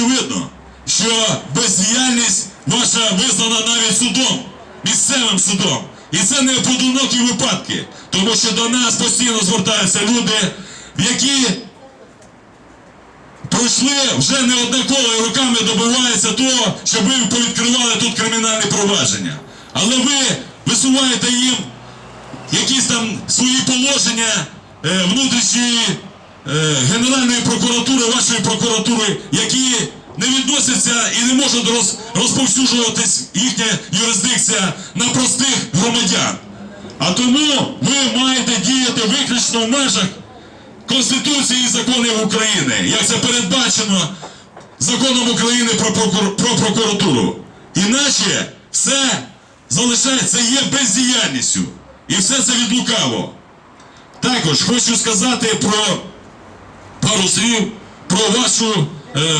очевидно, що бездіяльність ваша визнана навіть судом, місцевим судом. І це не поодинокі випадки, тому що до нас постійно звертаються люди, які пройшли вже неоднаково і руками добиваються того, щоб ви повідкривали тут кримінальні провадження. Але ви висуваєте їм якісь там свої положення е, внутрішньої е, Генеральної прокуратури, вашої прокуратури, які не і не можуть роз, розповсюджуватись їхня юрисдикція на простих громадян. А тому ви маєте діяти виключно в межах Конституції і законів України, як це передбачено законом України про, прокур- про прокуратуру. Іначе все залишається є бездіяльністю. І все це від лукаво. Також хочу сказати про пару слів про вашу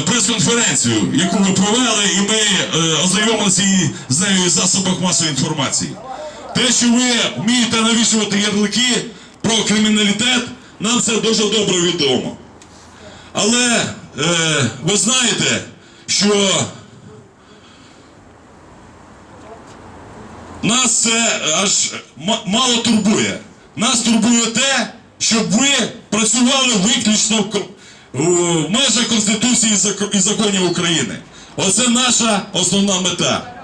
прес-конференцію, яку ви провели, і ми е, ознайомилися з нею в засобах масової інформації. Те, що ви вмієте навішувати ярлики про криміналітет, нам це дуже добре відомо. Але е, ви знаєте, що нас це аж ма- мало турбує. Нас турбує те, щоб ви працювали виключно в межах Конституції і законів України. Оце наша основна мета.